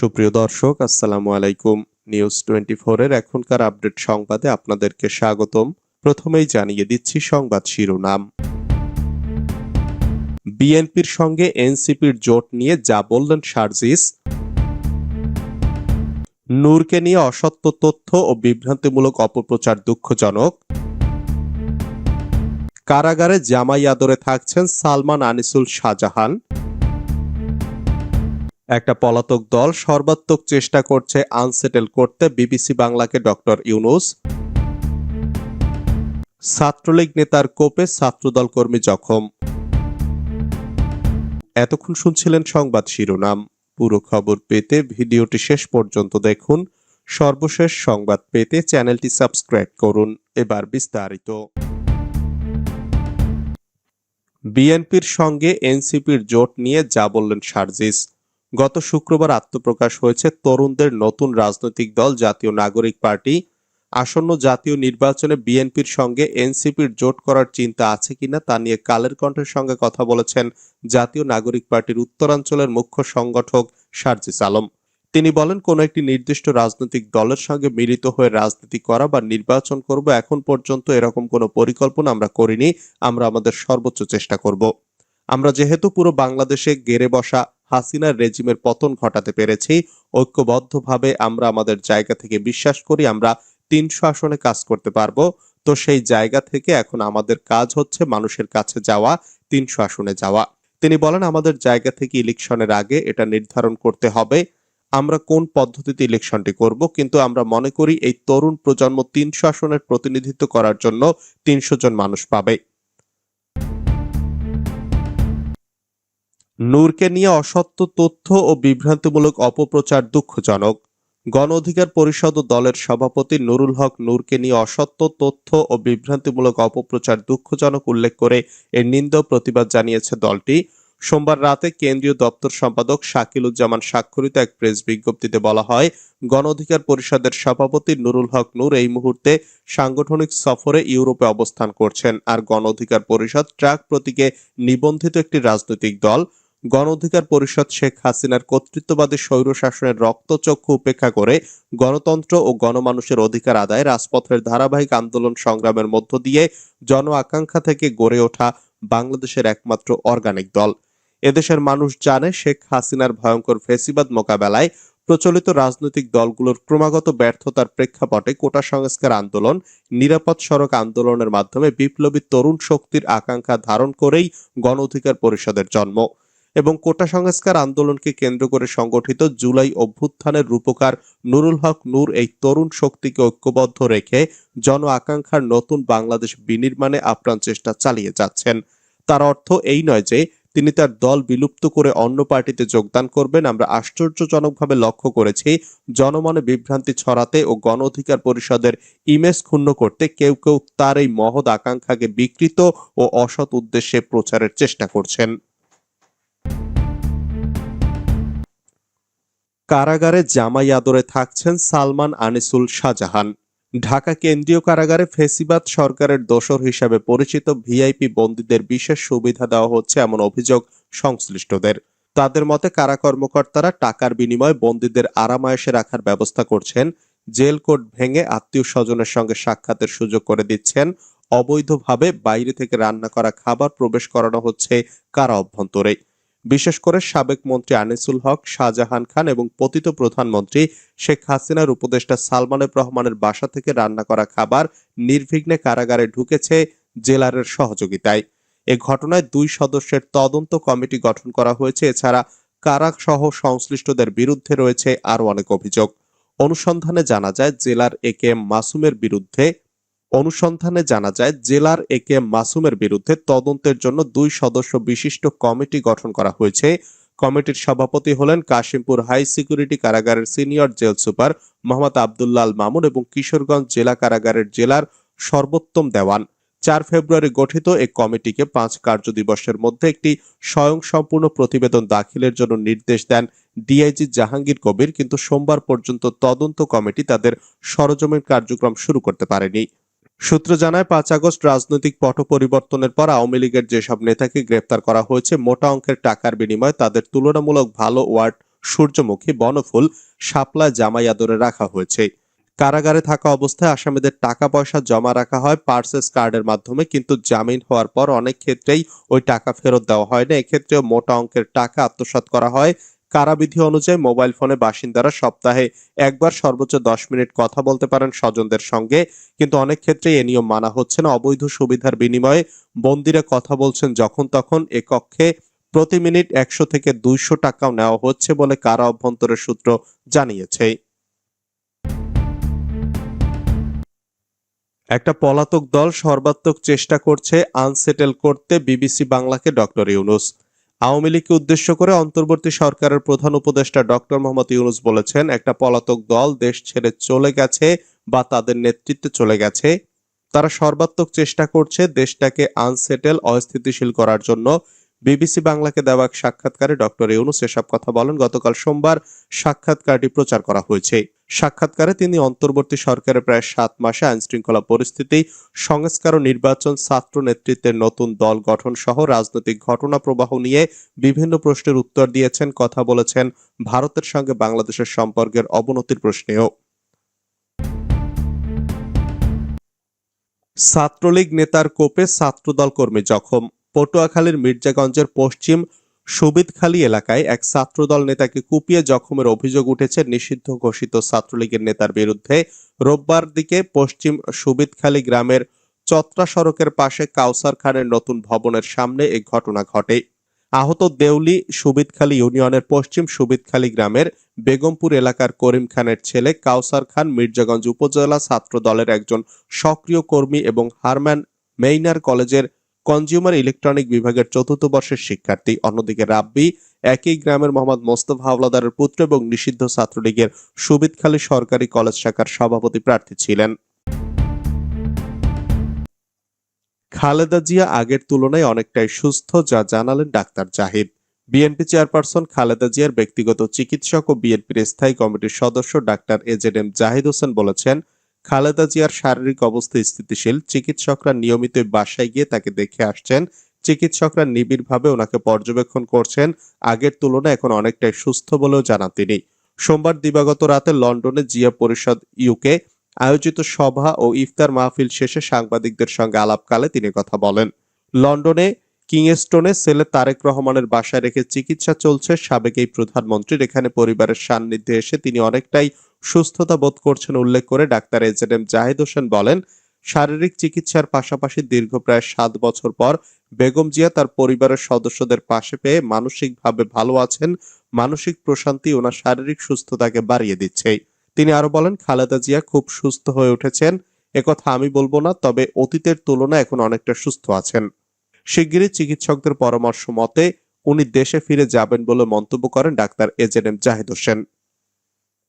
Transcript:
সুপ্রিয় দর্শক, আসসালামু আলাইকুম। নিউজ টোয়েন্টি এর এখনকার আপডেট সংবাদে আপনাদেরকে স্বাগতম। প্রথমেই জানিয়ে দিচ্ছি সংবাদ শিরোনাম। বিএনপির সঙ্গে এনসিপির জোট নিয়ে যা বললেন সার্জিস, নূরকে নিয়ে অসত্য তথ্য ও বিভ্রান্তিমূলক অপপ্রচার দুঃখজনক, কারাগারে জামাই আদরে থাকছেন সালমান আনিসুল শাহজাহান একটা পলাতক দল সর্বাত্মক চেষ্টা করছে আনসেটেল করতে বিবিসি বাংলাকে ডক্টর ইউনুস। ছাত্রলীগ নেতার কোপে ছাত্রদল কর্মী জখম। এতক্ষণ শুনছিলেন সংবাদ শিরোনাম। পুরো খবর পেতে ভিডিওটি শেষ পর্যন্ত দেখুন। সর্বশেষ সংবাদ পেতে চ্যানেলটি সাবস্ক্রাইব করুন। এবার বিস্তারিত। বিএনপির সঙ্গে এনসিপির জোট নিয়ে যা বললেন সার্জিস। গত শুক্রবার আত্মপ্রকাশ হয়েছে তরুণদের নতুন রাজনৈতিক দল জাতীয় নাগরিক পার্টি। আসন্ন জাতীয় নির্বাচনে বিএনপির সঙ্গে এনসিপির জোট করার চিন্তা আছে কিনা তা নিয়ে কালের কণ্ঠের সঙ্গে কথা বলেছেন জাতীয় নাগরিক পার্টির উত্তরাঞ্চলের মুখ্য সংগঠক সার্জিস আলম। তিনি বলেন, কোন একটি নির্দিষ্ট রাজনৈতিক দলের সঙ্গে মিলিত হয়ে রাজনীতি করা বা নির্বাচন করব এখন পর্যন্ত এরকম কোনো পরিকল্পনা আমরা করিনি, আমরা আমাদের সর্বোচ্চ চেষ্টা করব। আমরা যেহেতু পুরো বাংলাদেশে গেড়ে বসা হাসিনার রেজিমের পতন ঘটাতে পেরেছি। ঐক্যবদ্ধভাবে আমরা আমাদের জায়গা থেকে বিশ্বাস করি, আমরা তিনশো আসনে কাজ করতে পারব। তো সেই জায়গা থেকে এখন আমাদের কাজ হচ্ছে মানুষের কাছে যাওয়া তিনশো আসনে যাওয়া। তিনি বলেন, আমাদের জায়গা থেকে ইলেকশনের আগে এটা নির্ধারণ করতে হবে। আমরা কোন পদ্ধতিতে ইলেকশনটি করব, কিন্তু আমরা মনে করি এই তরুণ প্রজন্ম তিনশো আসনের প্রতিনিধিত্ব করার জন্য তিনশো জন মানুষ পাবে। নূরকে নিয়ে অসত্য তথ্য ও বিভ্রান্তিমূলক অপপ্রচার দুঃখজনক। গণ অধিকার পরিষদ ও দলের সভাপতি নুরুল হক নূরকে নিয়ে অসত্য তথ্য ও বিভ্রান্তিমূলক অপপ্রচার দুঃখজনক উল্লেখ করে এর নিন্দ প্রতিবাদ জানিয়েছে দলটি। সোমবার রাতে কেন্দ্রীয় দপ্তর সম্পাদক শাকিলুজ্জামান স্বাক্ষরিত এক প্রেস বিজ্ঞপ্তিতে বলা হয় গণ অধিকার পরিষদের সভাপতি নুরুল হক নূর এই মুহূর্তে সাংগঠনিক সফরে ইউরোপে অবস্থান করছেন, আর গণ অধিকার পরিষদ ট্রাক প্রতীকে নিবন্ধিত একটি রাজনৈতিক দল। গণ অধিকার পরিষদ শেখ হাসিনার কর্তৃত্ববাদী স্বৈর শাসনের রক্তচক্ষু উপেক্ষা করে গণতন্ত্র ও গণমানুষের অধিকার আদায় রাজপথের ধারাবাহিক আন্দোলন সংগ্রামের মধ্য দিয়ে জন আকাঙ্ক্ষা থেকে গড়ে ওঠা বাংলাদেশের একমাত্র অর্গানিক দল। এদেশের মানুষ জানে শেখ হাসিনার ভয়ঙ্কর ফেসিবাদ মোকাবেলায় প্রচলিত রাজনৈতিক দলগুলোর ক্রমাগত ব্যর্থতার প্রেক্ষাপটে কোটা সংস্কার আন্দোলন, নিরাপদ সড়ক আন্দোলনের মাধ্যমে বিপ্লবী তরুণ শক্তির আকাঙ্ক্ষা ধারণ করেই গণ অধিকার পরিষদের জন্ম। এবং কোটা সংস্কার আন্দোলনকে কেন্দ্র করে সংগঠিত জুলাই অভ্যুত্থানের রূপকার নুরুল হক নূর এই তরুণ শক্তিকে ঐক্যবদ্ধ রেখে জন আকাঙ্ক্ষার নতুন বাংলাদেশ বিনির্মাণে আপ্রাণ চেষ্টা চালিয়ে যাচ্ছেন। তার অর্থ এই নয় যে তিনি তার দল বিলুপ্ত করে অন্য পার্টিতে যোগদান করবেন। আমরা আশ্চর্যজনকভাবে লক্ষ্য করেছি, জনমনে বিভ্রান্তি ছড়াতে ও গণ অধিকার পরিষদের ইমেজ ক্ষুণ্ণ করতে কেউ কেউ তার এই মহৎ আকাঙ্ক্ষাকে বিকৃত ও অসৎ উদ্দেশ্যে প্রচারের চেষ্টা করছেন। কারাগারে জামাই আদরে থাকছেন সালমান আনিসুল শাহজাহান। ঢাকা কেন্দ্রীয় কারাগারে ফেসিবাদ সরকারের দোসর হিসাবে পরিচিত ভিআইপি বন্দীদের বিশেষ সুবিধা দেওয়া হচ্ছে এমন অভিযোগ সংশ্লিষ্টদের। তাদের মতে কারা কর্মকর্তারা টাকার বিনিময়ে বন্দীদের আরামায়েশে রাখার ব্যবস্থা করছেন, জেল কোড ভেঙে আত্মীয় স্বজনের সঙ্গে সাক্ষাতের সুযোগ করে দিচ্ছেন, অবৈধভাবে বাইরে থেকে রান্না করা খাবার প্রবেশ করানো হচ্ছে কারা অভ্যন্তরে। বিশেষ করে সাবেক মন্ত্রী আনিসুল হক, শাহজাহান খান এবং পতিত প্রধানমন্ত্রী শেখ হাসিনার উপদেষ্টা সালমানের রহমানের বাসা থেকে রান্না করা খাবার নির্বিঘ্নে কারাগারে ঢুকেছে জেলারের সহযোগিতায়। এ ঘটনায় দুই সদস্যের তদন্ত কমিটি গঠন করা হয়েছে। এছাড়া কারা সহ সংশ্লিষ্টদের বিরুদ্ধে রয়েছে আরও অনেক অভিযোগ। অনুসন্ধানে জানা যায়, জেলার এ কে মাসুমের বিরুদ্ধে অনুসন্ধানে জানা যায়, জেলার এ কে মাসুমের বিরুদ্ধে তদন্তের জন্য দুই সদস্য বিশিষ্ট কমিটি গঠন করা হয়েছে। কমিটির সভাপতি হলেন কাশিমপুর হাই সিকিউরিটি কারাগারের senior jail super Mohammad Abdullal Mamun এবং কিশোরগঞ্জ জেলা কারাগারের জেলার সর্বোত্তম দেওয়ান। চার ফেব্রুয়ারি গঠিত এই কমিটিকে পাঁচ কার্য দিবসের মধ্যে একটি স্বয়ংসম্পূর্ণ প্রতিবেদন দাখিলের জন্য নির্দেশ দেন ডিআইজি জাহাঙ্গীর কবির, কিন্তু সোমবার পর্যন্ত তদন্ত কমিটি তাদের সরজমিন কার্যক্রম শুরু করতে পারেনি। সূত্র জানায়, পাঁচ আগস্ট রাজনৈতিক পট পরিবর্তনের পর আওয়ামী লীগের যেসব নেতাকে গ্রেপ্তার করা হয়েছে, মোটা অঙ্কের টাকার বিনিময়ে তাদের তুলনামূলক ভালো ওয়ার্ড সূর্যমুখী বনফুল শাপলা জামাই আদরে রাখা হয়েছে। কারাগারে থাকা অবস্থায় আসামিদের টাকা পয়সা জমা রাখা হয় পার্সেস কার্ডের মাধ্যমে, কিন্তু জামিন হওয়ার পর অনেক ক্ষেত্রেই ওই টাকা ফেরত দেওয়া হয় না। এক্ষেত্রেও মোটা অঙ্কের টাকা আত্মসাৎ করা হয়। কারাবিধি অনুযায়ী মোবাইল ফোনে বাসিন্দারা সপ্তাহে একবার সর্বোচ্চ দশ মিনিট কথা বলতে পারেন স্বজনদের সঙ্গে। কিন্তু অনেক ক্ষেত্রেই এ নিয়ম মানা হচ্ছে না। অবৈধ সুবিধার বিনিময়ে বন্দিরা কথা বলছেন যখন তখন এ কক্ষে প্রতি মিনিট একশো থেকে দুইশো টাকাও নেওয়া হচ্ছে বলে কারা অভ্যন্তরের সূত্র জানিয়েছে। একটা পলাতক দল সর্বাত্মক চেষ্টা করছে আনসেটেল করতে। বিবিসি বাংলাকে ডক্টর ইউনুস আওয়ামী লীগকে উদ্দেশ্য করে অন্তর্বর্তী সরকারের প্রধান উপদেষ্টা ডক্টর মোহাম্মদ ইউনুস বলেছেন, একটা পলাতক দল দেশ ছেড়ে চলে গেছে বা তাদের নেতৃত্বে চলে গেছে। তারা সর্বাত্মক চেষ্টা করছে দেশটাকে আনসেটেল অস্থিতিশীল করার জন্য। বিবিসি বাংলাকে দেওয়া এক সাক্ষাৎকারে ডক্টর ইউনুস এসব কথা বলেন। গতকাল সোমবার সাক্ষাৎকারটি প্রচার করা হয়েছে। সাক্ষাৎকারে তিনি অন্তর্বর্তী সরকারের প্রায় সাত মাসে আইন শৃঙ্খলা পরিস্থিতি, সংস্কার ও নির্বাচন ছাত্র নেতৃত্বের নতুন দল গঠন সহ রাজনৈতিক ঘটনা প্রবাহ নিয়ে বিভিন্ন প্রশ্নের উত্তর দিয়েছেন, কথা বলেছেন ভারতের সঙ্গে বাংলাদেশের সম্পর্কের অবনতির প্রশ্নেও। ছাত্রলীগ নেতার কোপে ছাত্রদল কর্মী জখম, পটুয়াখালীর মির্জাগঞ্জের পশ্চিম সুবিদখালী এলাকায় এক ছাত্রদল নেতাকে কুপিয়ে জখমের অভিযোগ উঠেছে। নিষিদ্ধ ঘোষিত ছাত্রলীগের নেতার বিরুদ্ধে রোববার দিকে পশ্চিম সুবিদখালী গ্রামের চত্রা সড়কের পাশে কাউসার খানের নতুন ভবনের সামনে এই ঘটনা ঘটে। আহত দেউলি সুবিদখালী ইউনিয়নের পশ্চিম সুবিদখালী গ্রামের বেগমপুর এলাকার করিম খানের ছেলে কাউসার খান মির্জাগঞ্জ উপজেলা ছাত্র দলের একজন সক্রিয় কর্মী এবং হারম্যান মেইনার কলেজের কনজিউমার ইলেকট্রনিক বিভাগের চতুর্থ বর্ষের শিক্ষার্থী। অন্যদিকে রাব্বি, একই গ্রামের মোহাম্মদ মোস্তফা হাওলাদারের পুত্র এবং নিষিদ্ধ ছাত্রলীগের সুবিদখালী সরকারি কলেজ শাখার সভাপতি প্রার্থী ছিলেন। খালেদা জিয়া আগের তুলনায় অনেকটাই সুস্থ, যা জানালেন doctor Zahid. BNP chairperson Khaleda জিয়ার ব্যক্তিগত চিকিৎসক ও বিএনপির স্থায়ী কমিটির সদস্য doctor A Z M Zahid Hossain বলেছেন খালেদা জিয়ার শারীরিক অবস্থা স্থিতিশীল, চিকিৎসকরা নিয়মিত বাসায় গিয়ে তাকে দেখে আসছেন। চিকিৎসকরা নিবিড়ভাবে ওনাকে পর্যবেক্ষণ করছেন। আগের তুলনায় এখন অনেকটাই সুস্থ বলেও জানান তিনি। সোমবার দিবাগত রাতে লন্ডনে জিয়া পরিষদ ইউকে আয়োজিত সভা ও ইফতার মাহফিল শেষে সাংবাদিকদের সঙ্গে আলাপকালে তিনি কথা বলেন। লন্ডনে কিংস্টোনে ছেলে তারেক রহমানের বাসায় রেখে চিকিৎসা চলছে। সাবেক এই প্রধানমন্ত্রীর এখানে পরিবারের সান্নিধ্যে এসে তিনি অনেকটাই সুস্থতা বোধ করছেন উল্লেখ করে doctor A Z M Zahid Hossain বলেন, শারীরিক চিকিৎসার পাশাপাশি দীর্ঘ প্রায় সাত বছর পর বেগম জিয়া তার পরিবারের সদস্যদের পাশে পেয়ে মানসিকভাবে ভালো আছেন, মানসিক প্রশান্তি ওনার শারীরিক সুস্থতাকে বাড়িয়ে দিচ্ছে। তিনি আরও বলেন, খালেদা জিয়া খুব সুস্থ হয়ে উঠেছেন একথা আমি বলব না, তবে অতীতের তুলনায় এখন অনেকটা সুস্থ আছেন। শিগগিরই চিকিৎসকদের পরামর্শ মতে উনি দেশে ফিরে যাবেন বলে মন্তব্য করেন doctor A Z M Zahid Hossain.